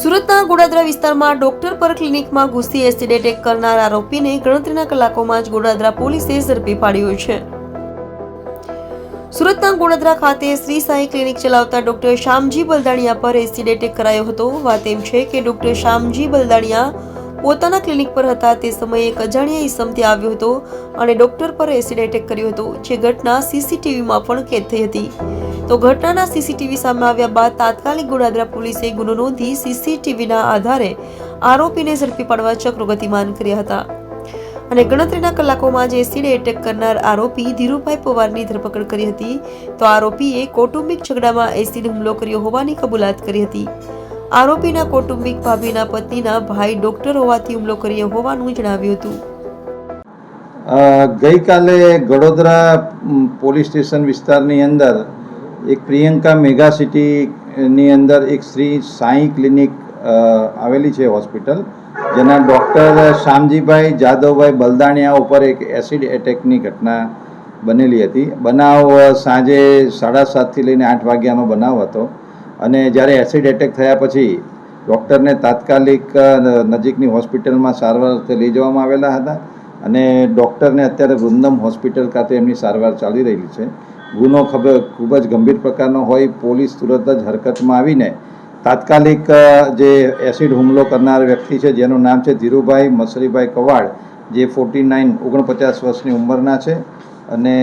સુરતના ગોડાદરા વિસ્તારમાં ડોક્ટર પર ક્લિનિકમાં ઘૂસી એસિડ એટેક કરનાર આરોપીને ગણતરીના કલાકોમાં જ ગોડાદરા પોલીસે ઝડપી પાડ્યો છે. સુરતના ગોડાદરા ખાતે શ્રી સાંઈ ક્લિનિક ચલાવતા ડોક્ટર શ્યામજી બલદાણિયા પર એસિડ એટેક કરાયો હતો. વાત એમ છે કે ડોક્ટર શ્યામજી બલદાણિયા પોતાના ક્લિનિક પર હતા. તે સમયે એક અજાણ્યા ઇસમથી આવ્યો હતો અને ડોક્ટર પર એસિડ એટેક કર્યો હતો, જે ઘટના સીસીટીવીમાં પણ કેદ થઈ હતી. તો ઘટનાના સીસીટીવી સામે આવ્યા બાદ તાત્કાલિક ગોડાદરા પોલીસે ગુનો નોંધી સીસીટીવીના આધારે આરોપીને ઝડપી પાડવા ચક્રો ગતિમાન કર્યા હતા. અને ગણતરીના કલાકોમાં જ એસિડ એટેક કરનાર આરોપી ધીરુભાઈ પવારની ધરપકડ કરી હતી. તો આરોપીએ કૌટુંબિક ઝઘડામાં એસિડ હુમલો કર્યો હોવાની કબૂલાત કરી હતી. આરોપીના કૌટુંબિક ભાભીના પત્નીના ભાઈ ડોક્ટર હોવાથી હુમલો કર્યો હોવાનું જણાવ્યું હતું. ગઈકાલે ગડોદરા પોલીસ સ્ટેશન વિસ્તારની અંદર એક પ્રિયંકા મેગા સિટીની અંદર એક શ્રી સાંઈ ક્લિનિક આવેલી છે હોસ્પિટલ, જેના ડૉક્ટર શામજીભાઈ જાદવભાઈ બલદાણિયા ઉપર એક એસિડ એટેકની ઘટના બનેલી હતી. બનાવ સાંજે સાડા સાતથી લઈને આઠ વાગ્યાનો બનાવ હતો અને જ્યારે એસિડ એટેક થયા પછી ડૉક્ટરને તાત્કાલિક નજીકની હોસ્પિટલમાં સારવાર અર્થે લઈ જવામાં આવેલા હતા અને ડૉક્ટરને અત્યારે વૃંદમ હોસ્પિટલ ખાતે એમની સારવાર ચાલી રહેલી છે. ગુનો ખબર ખૂબ જ ગંભીર પ્રકારનો હોય, પોલીસ તુરંત જ હરકતમાં આવીને તાત્કાલિક જે એસિડ હુમલો કરનાર વ્યક્તિ છે, જેનું નામ છે ધીરુભાઈ મસરીભાઈ કવાડ, જે ફોર્ટી નાઇન ઓગણપચાસ વર્ષની ઉંમરના છે અને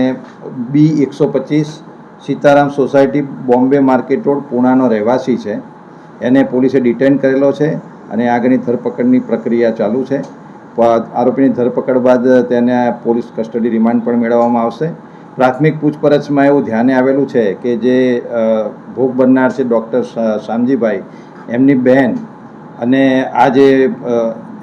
બી એકસો પચીસ Sitaram society, Bombay market road, પૂણાનો રહેવાસી છે. એને પોલીસે ડિટેન કરેલો છે અને આગળની ધરપકડની પ્રક્રિયા ચાલુ છે. આરોપીની ધરપકડ બાદ તેને પોલીસ કસ્ટડી રિમાન્ડ પણ મેળવવામાં આવશે. પ્રાથમિક પૂછપરછમાં એવું ધ્યાને આવેલું છે કે જે ભોગ બનનાર છે ડૉક્ટર શામજીભાઈ, એમની બહેન અને આ જે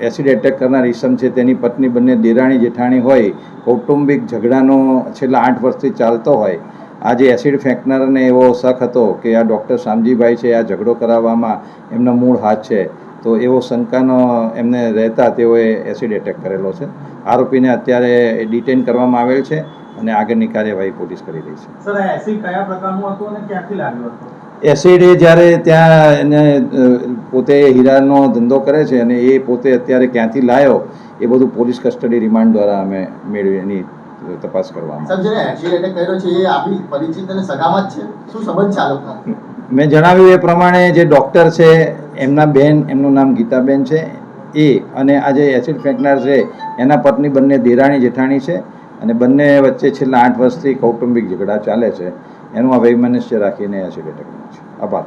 એસિડ એટેક કરનાર ઈસમ છે તેની પત્ની બંને દેરાણી જેઠાણી હોય, કૌટુંબિક ઝઘડાનો છેલ્લા આઠ વર્ષથી ચાલતો હોય, આ જે એસિડ ફેંકનારને એવો શક હતો કે આ ડૉક્ટર શામજીભાઈ છે, આ ઝઘડો કરાવવામાં એમનો મૂળ હાથ છે, તો એવો શંકાનો એમને રહેતા તેઓએ એસિડ એટેક કરેલો છે. આરોપીને અત્યારે ડિટેન કરવામાં આવેલ છે. અને આગળની કાર્યવાહી પોલીસ કરી રહી છે. સર એસિડ કયા પ્રકારનું હતું અને ક્યાંથી લાગ્યું હતું? એસિડ એ જ્યારે ત્યાં એને પોતે હીરાનો ધંધો કરે છે અને એ પોતે અત્યારે ક્યાંથી લાવ્યો એ બધું પોલીસ કસ્ટડી રિમાન્ડ દ્વારા અમે મેળવી એની તપાસ કરવામાં સર જેને એસિડ એટેક કર્યો છે એ આપણી પરિચિત અને સગામાં જ છે. શું સંબંધ છે મેં જણાવ્યું એ પ્રમાણે જે ડૉક્ટર છે એમના બેન એમનું નામ ગીતાબેન છે એ અને આ જે એસિડ ફેંકનાર છે એના પત્ની બંને દેરાણી જેઠાણી છે અને બંને વચ્ચે છેલ્લા આઠ વર્ષથી કૌટુંબિક ઝઘડા ચાલે છે. એનું આ વૈમનસ્ય રાખીને એસિડ એટેક છે આભાર.